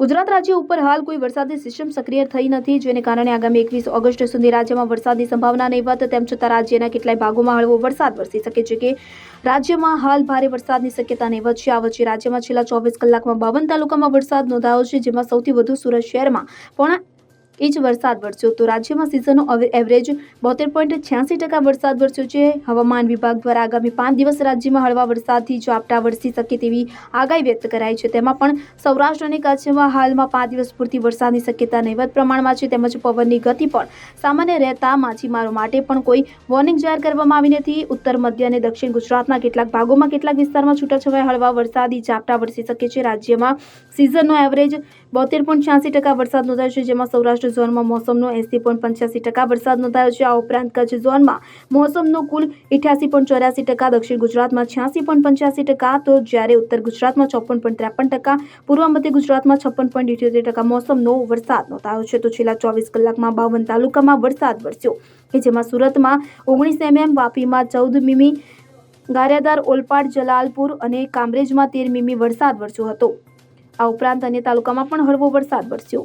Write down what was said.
ગુજરાત રાજ્ય ઉપર હાલ કોઈ વરસાદી સિસ્ટમ સક્રિય થઈ નથી, જેને કારણે આગામી એકવીસ ઓગસ્ટ સુધી રાજ્યમાં વરસાદની સંભાવના નહીવત તેમ છતાં રાજ્યના કેટલાય ભાગોમાં હળવો વરસાદ વરસી શકે છે કે રાજ્યમાં હાલ ભારે વરસાદની શક્યતા નહીવત છે આ વચ્ચે રાજ્યમાં છેલ્લા ચોવીસ કલાકમાં બાવન તાલુકામાં વરસાદ નોંધાયો છે, જેમાં સૌથી વધુ સુરત શહેરમાં પોણા ઇંચ વરસાદ વરસ્યો તો રાજ્યમાં સિઝનનો એવરેજ બોતેર પોઈન્ટ છ્યાસી ટકા વરસાદ વરસ્યો છે. હવામાન વિભાગ દ્વારા આગામી પાંચ દિવસ રાજ્યમાં હળવા વરસાદથી ઝાપટા વરસી શકે તેવી આગાહી વ્યક્ત કરાઈ છે. તેમાં પણ સૌરાષ્ટ્ર અને કચ્છમાં હાલમાં પાંચ દિવસ પૂરતી વરસાદની શક્યતા નહીવત પ્રમાણમાં છે. તેમજ પવનની ગતિ પણ સામાન્ય રહેતા માછીમારો માટે પણ કોઈ વોર્નિંગ જાહેર કરવામાં આવી નથી. ઉત્તર, મધ્ય અને દક્ષિણ ગુજરાતના કેટલાક ભાગોમાં કેટલાક વિસ્તારમાં છૂટાછવાયા હળવા વરસાદી ઝાપટા વરસી શકે છે. રાજ્યમાં સિઝનનો એવરેજ બોતેર પોઈન્ટ છ્યાસી ટકા વરસાદ નોંધાયો છે. જેમાં સૌરાષ્ટ્ર ઝોનમાં મોસમનો એંસી પોઈન્ટ પંચ્યાસી ટકા વરસાદ નોંધાયો છે. આ ઉપરાંત કચ્છ ઝોનમાં મોસમનો કુલ ઇઠ્યાસી પોઈન્ટ ચોર્યાસી ટકા, દક્ષિણ ગુજરાતમાં છ્યાસી પોઈન્ટ પંચ્યાસી ટકા, તો જ્યારે ઉત્તર ગુજરાતમાં ચોપન પોઈન્ટ ત્રેપન ટકા, પૂર્વ મધ્ય ગુજરાતમાં છપ્પન પોઈન્ટ ઇઠ્યોતેર ટકા મોસમનો વરસાદ નોંધાયો છે. તો છેલ્લા ચોવીસ કલાકમાં બાવન તાલુકામાં વરસાદ વરસ્યો કે જેમાં સુરતમાં ઓગણીસ એમએમ, વાપીમાં ચૌદ મીમી ગારિયાદાર ઓલપાડ, જલાલપુર અને કામરેજમાં તેર મીમી વરસાદ વરસ્યો હતો. આ ઉપરાંત અન્ય તાલુકામાં પણ હળવો વરસાદ વરસ્યો.